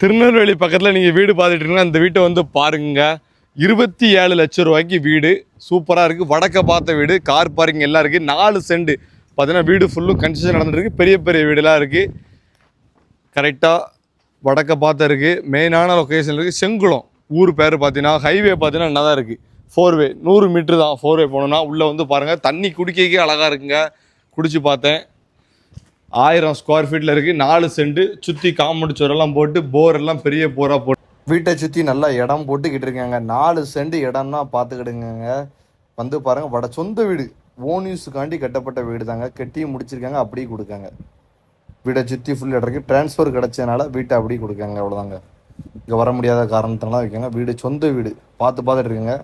திருநெல்வேலி பக்கத்தில் நீங்கள் வீடு பார்த்துட்டு அந்த வீட்டை வந்து பாருங்க. இருபத்தி ஏழு லட்சம் ரூபாய்க்கு வீடு. சூப்பராக இருக்குது வடக்க பார்த்த வீடு கார் பார்க்கிங் எல்லாம் இருக்குது நாலு செண்டு பார்த்தீங்கன்னா வீடு ஃபுல்லும் கன்ஸ்ட்ரக்ஷன் நடந்துருக்கு பெரிய பெரிய வீடுலாம் இருக்குது கரெக்டாக வடக்க பார்த்த இருக்குது மெயினான லொக்கேஷன் இருக்குது செங்குளம். ஊர் பேர் பார்த்தீங்கன்னா ஹைவே பார்த்தீங்கன்னா என்ன தான் இருக்குது ஃபோர் வே நூறு மீட்ரு தான். ஃபோர் வே போனோம்னா உள்ளே வந்து பாருங்கள் தண்ணி குடிக்கவே அழகாக இருக்குங்க. குடிச்சு பார்த்தேன். ஆயிரம் ஸ்கொயர் ஃபீட்டில் இருக்குது நாலு செண்டு சுற்றி காம்பவுண்ட் சுவரெல்லாம் போட்டு போர் எல்லாம் பெரிய போராக போட்டு. வீட்டை சுற்றி நல்லா இடம் போட்டுக்கிட்டு இருக்காங்க. நாலு செண்டு இடம்னா பார்த்துக்கிடுங்க வந்து பாருங்கள் வட சொந்த வீடு. ஓன் யூஸுக்காண்டி கட்டப்பட்ட வீடு தாங்க கட்டி முடிச்சிருக்காங்க அப்படியே கொடுக்காங்க. வீட்டை சுற்றி ஃபுல் இடம் இருக்கு டிரான்ஸ்ஃபர் கிடைச்சதுனால வீட்டை அப்படியே கொடுக்காங்க அவ்வளோதாங்க இங்கே வர முடியாத காரணத்தினால வைக்காங்க. வீடு சொந்த வீடு. பார்த்து பார்த்துட்டு இருக்கேங்க.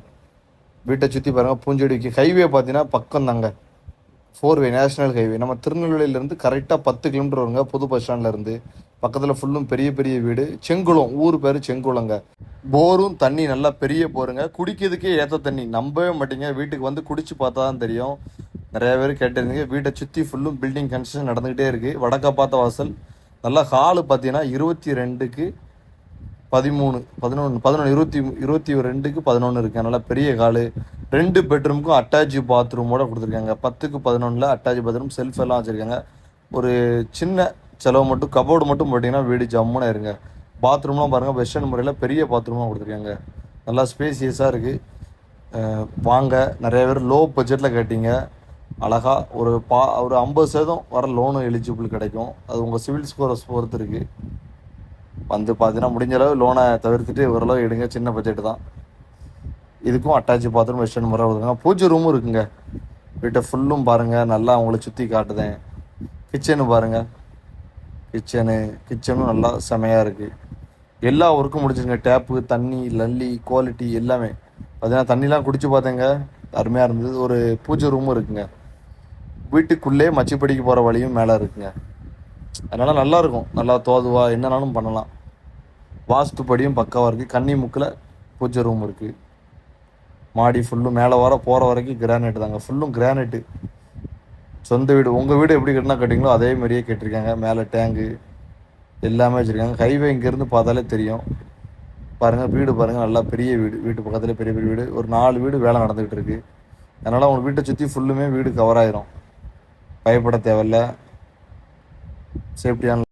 வீட்டை சுற்றி பாருங்கள் பூஞ்செடி வைக்க ஹைவே பார்த்தீங்கன்னா பக்கம் தாங்க ஃபோர் வே நேஷனல் ஹைவே நம்ம திருநெல்வேலியிலேருந்து கரெக்டாக பத்து கிலோமீட்டர் வருங்க. புது பஸ் ஸ்டாண்ட்லேருந்து பக்கத்தில் ஃபுல்லும் பெரிய பெரிய வீடு. செங்குளம். ஊர் பேர் செங்குளங்க. போரும் தண்ணி நல்லா பெரிய போருங்க. குடிக்கிறதுக்கே ஏற்ற தண்ணி. நம்பவே மாட்டீங்க. வீட்டுக்கு வந்து குடிச்சு பார்த்தா தான் தெரியும். நிறைய பேர் கேட்டிருந்தீங்க. வீட்டை சுற்றி ஃபுல்லும் பில்டிங் கன்ஸ்ட்ரக்ஷன் நடந்துகிட்டே இருக்குது வடக்க பார்த்த வாசல். நல்லா ஹாலு பார்த்தீங்கன்னா இருபத்தி ரெண்டுக்கு பதிமூணு பதினொன்று பதினொன்று இருபத்தி இருபத்தி ரெண்டுக்கு பதினொன்று இருக்குது அதனால பெரிய காலு ரெண்டு பெட்ரூமுக்கும் அட்டாச் பாத்ரூமோட கொடுத்துருக்காங்க. பத்துக்கு பதினொன்றில் அட்டாச் பாத்ரூம் செல்ஃப் எல்லாம் வச்சுருக்காங்க. ஒரு சின்ன செலவு மட்டும் கபோர்டு மட்டும் போட்டிங்கன்னா வீடு ஜம்முன்னு இருங்க பாத்ரூம்லாம் பாருங்கள் வெஸ்டர்ன் முறையில் பெரிய பாத்ரூமாக கொடுத்துருக்காங்க. நல்லா ஸ்பேசியஸாக இருக்குது வாங்க. நிறைய பேர் லோ பட்ஜெட்டில் கேட்டீங்க. அழகாக ஒரு பா ஒரு ஐம்பது சதவீதம் வர லோனு எலிஜிபிள் கிடைக்கும். அது உங்கள் சிவில் ஸ்கோரை பொறுத்து இருக்குது வந்து பார்த்தீங்கன்னா முடிஞ்ச அளவு லோனை தவிர்த்துட்டு ஓரளவு எடுங்க. சின்ன பட்ஜெட் தான். இதுக்கும் அட்டாச் பாத்ரூம் வெஸ்டர்ன் முறை கொடுக்குறாங்க பூஜை ரூமும் இருக்குங்க. வீட்டை ஃபுல்லும் பாருங்கள் நல்லா உங்களை சுற்றி காட்டுதேன். கிச்சனு பாருங்கள் கிச்சனு கிச்சனும் நல்லா செமையாக இருக்குது எல்லா ஒர்க்கும் முடிச்சிருங்க. டேப்பு தண்ணி லல்லி குவாலிட்டி எல்லாமே. பார்த்தீங்கன்னா தண்ணிலாம் குடிச்சு பார்த்தேங்க அருமையாக இருந்தது. ஒரு பூஜை ரூமும் இருக்குங்க. வீட்டுக்குள்ளே மச்சிப்படிக்கு போகிற வழியும் மேலே இருக்குங்க. அதனால் நல்லா இருக்கும். நல்லா தோதுவா என்னனாலும் பண்ணலாம். வாஸ்துப்படியும் பக்காவாக இருக்குது கன்னி முக்கில் பூஜை ரூம் இருக்குது மாடி ஃபுல்லும் மேலே வர போகிற வரைக்கும் கிரானைட் தாங்க. ஃபுல்லும் கிரானைட்டு சொந்த வீடு. உங்கள் வீடு எப்படி கட்டினா கட்டிங்களோ அதே மாதிரியே கேட்டிருக்காங்க. மேலே டேங்கு எல்லாமே வச்சுருக்காங்க. ஹைவே இங்கேருந்து பார்த்தாலே தெரியும். பாருங்கள் வீடு பாருங்கள் நல்லா பெரிய வீடு. வீட்டு பக்கத்தில் பெரிய பெரிய வீடு. ஒரு நாலு வீடு வேலை நடந்துக்கிட்டு இருக்குது அதனால் உங்கள் வீட்டை சுற்றி ஃபுல்லுமே வீடு கவர் ஆயிரும். பயப்பட தேவையில்ல. சேஃப்டியான